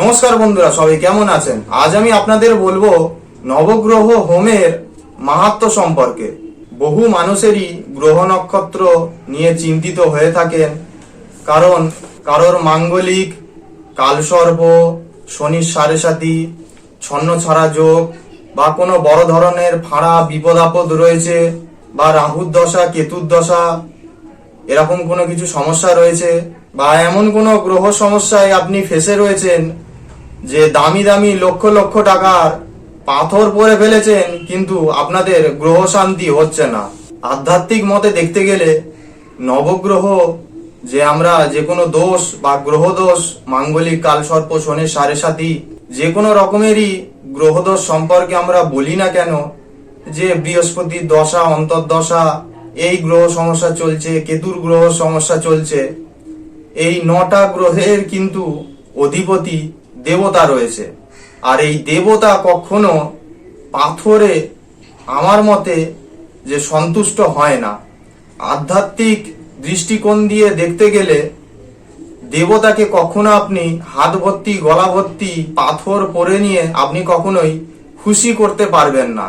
নমস্কার বন্ধুরা, সবাই কেমন আছেন? আজ আমি আপনাদের বলব নবগ্রহ হোমের মাহাত্ম সম্পর্কে। বহু মানুষেরই গ্রহ নক্ষত্র নিয়ে চিন্তিত হয়ে থাকেন, কারণ কারোর মাঙ্গলিক কালসর্প, শনির সাড়ে সাথী ছন্ন ছাড়া যোগ বা কোনো বড় ধরনের ফাঁড়া বিপদ আপদ রয়েছে বা রাহুর দশা, কেতুর দশা, এরকম কোনো কিছু সমস্যা রয়েছে বা এমন কোনো গ্রহ সমস্যায় আপনি ফেসে রয়েছেন যে দামি দামি লক্ষ লক্ষ টাকার পাথর পরে ফেলেছেন, কিন্তু আপনাদের গ্রহ শান্তি হচ্ছে না। আধ্যাত্মিক মতে দেখতে গেলে নবগ্রহ, যে আমরা যে কোনো দোষ বা গ্রহ দোষ মাঙ্গলিক কালসর্প শনি, সাড়ে সাথী যে কোনো রকমেরই গ্রহদোষ সম্পর্কে আমরা বলি না কেন, যে বৃহস্পতি দশা, অন্তর্দশা, এই গ্রহ সমস্যা চলছে, কেতুর গ্রহ সমস্যা চলছে, এই নটা গ্রহের কিন্তু অধিপতি দেবতা রয়েছে। আর এই দেবতা কখনো পাথরে আমার মতে যে সন্তুষ্ট হয় না। আধ্যাত্মিক দৃষ্টিকোণ দিয়ে দেখতে গেলে দেবতাকে কখনো আপনি হাত ভর্তি, গলা ভর্তি, পাথর পরে নিয়ে আপনি কখনোই খুশি করতে পারবেন না।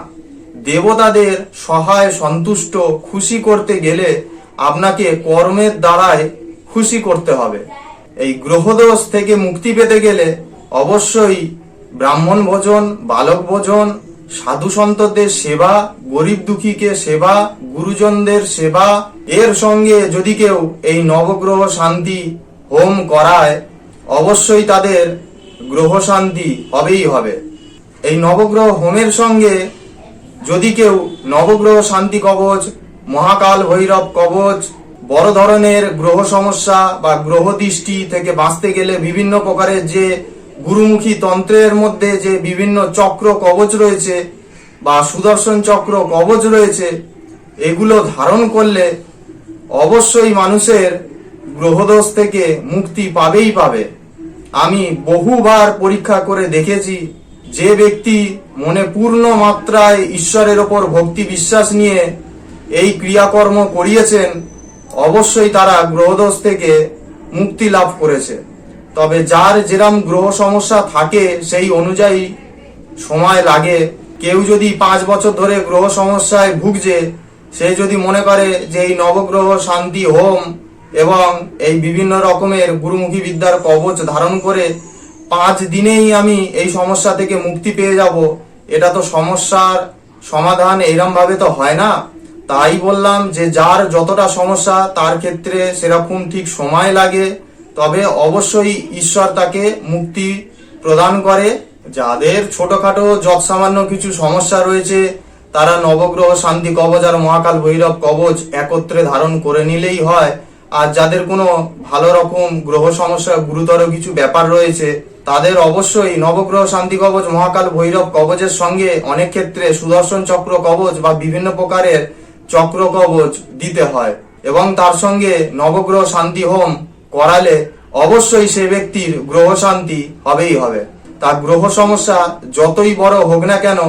দেবতাদের সহায়, সন্তুষ্ট, খুশি করতে গেলে আপনাকে কর্মের দ্বারায় খুশি করতে হবে। এই গ্রহদোষ থেকে মুক্তি পেতে গেলে অবশ্যই ব্রাহ্মণ ভোজন, বালক ভোজন, সাধু সন্তদের সেবা, গরিব দুঃখীকে সেবা, গুরুজনদের সেবা। এর সঙ্গে যদি কেউ এই নবগ্রহ শান্তি হোম করায়, অবশ্যই তাদের গ্রহ শান্তি হবেই হবে। এই নবগ্রহ হোমের সঙ্গে যদি কেউ নবগ্রহ শান্তি কবচ, মহাকাল ভৈরব কবচ, বড় ধরনের গ্রহ সমস্যা বা গ্রহ দৃষ্টি থেকে বাঁচতে গেলে বিভিন্ন প্রকারের যে গুরুমুখী তন্ত্রের মধ্যে যে বিভিন্ন চক্র কবচ রয়েছে বা সুদর্শন চক্র কবচ রয়েছে, এগুলো ধারণ করলে অবশ্যই মানুষের গ্রহদোষ থেকে মুক্তি পাবেই পাবে। আমি বহুবার পরীক্ষা করে দেখেছি, যে ব্যক্তি মনে পূর্ণ মাত্রায় ঈশ্বরের ওপর ভক্তি বিশ্বাস নিয়ে এই ক্রিয়াকর্ম করিয়েছেন, অবশ্যই তারা গ্রহদোষ থেকে মুক্তি লাভ করেছে। তবে যার যেরাম গ্রহ সমস্যা থাকে, সেই অনুযায়ী সময় লাগে। কেউ যদি পাঁচ বছর ধরে গ্রহ সমস্যায় ভুগছে, সে যদি মনে করে যে এই নবগ্রহ শান্তি হোম এবং এই বিভিন্ন রকমের গুরুমুখী বিদ্যার কবচ ধারণ করে পাঁচ দিনেই আমি এই সমস্যা থেকে মুক্তি পেয়ে যাব, এটা তো সমস্যার সমাধান এরম ভাবে তো হয় না। তাই বললাম যে যার যতটা সমস্যা, তার ক্ষেত্রে সেরকম ঠিক সময় লাগে। তবে অবশ্যই ঈশ্বর তাকে মুক্তি প্রদান করে। যাদের ছোটখাটো যৎ সামান্য কিছু সমস্যা রয়েছে, তারা নবগ্রহ শান্তি কবচ আর মহাকাল ভৈরব কবচ একত্রে ধারণ করে নিলেই হয়। আর যাদের কোনো ভালো রকম গ্রহ সমস্যা, গুরুতর কিছু ব্যাপার রয়েছে, তাদের অবশ্যই নবগ্রহ শান্তি কবচ, মহাকাল ভৈরব কবচের সঙ্গে অনেক ক্ষেত্রে সুদর্শন চক্র কবচ বা বিভিন্ন প্রকারের চক্র কবচ দিতে হয়। এবং তার সঙ্গে নবগ্রহ শান্তি হোম করালে অবশ্যই সে ব্যক্তির গ্রহ শান্তি হবেই হবে। তার গ্রহ সমস্যা যতই বড় হোক না কেন,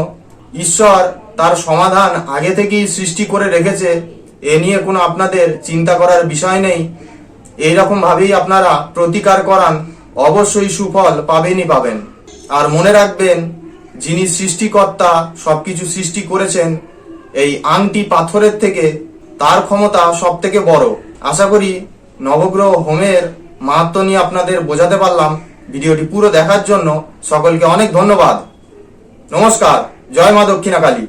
ঈশ্বর তার সমাধান আগে থেকেই সৃষ্টি করে রেখেছে। এ নিয়ে কোনো আপনাদের চিন্তা করার বিষয় নেই। এইরকম ভাবেই আপনারা প্রতিকার করান, অবশ্যই সুফল পাবেনই পাবেন। আর মনে রাখবেন, যিনি সৃষ্টিকর্তা সবকিছু সৃষ্টি করেছেন, এই আংটি পাথরের থেকে তার ক্ষমতা সব থেকে বড়। আশা করি নবগ্রহ হোমের মাহাত্ম নিয়ে আপনাদের বোঝাতে পারলাম। ভিডিওটি পুরো দেখার জন্য সকলকে অনেক ধন্যবাদ। নমস্কার। জয় মা দক্ষিণা কালী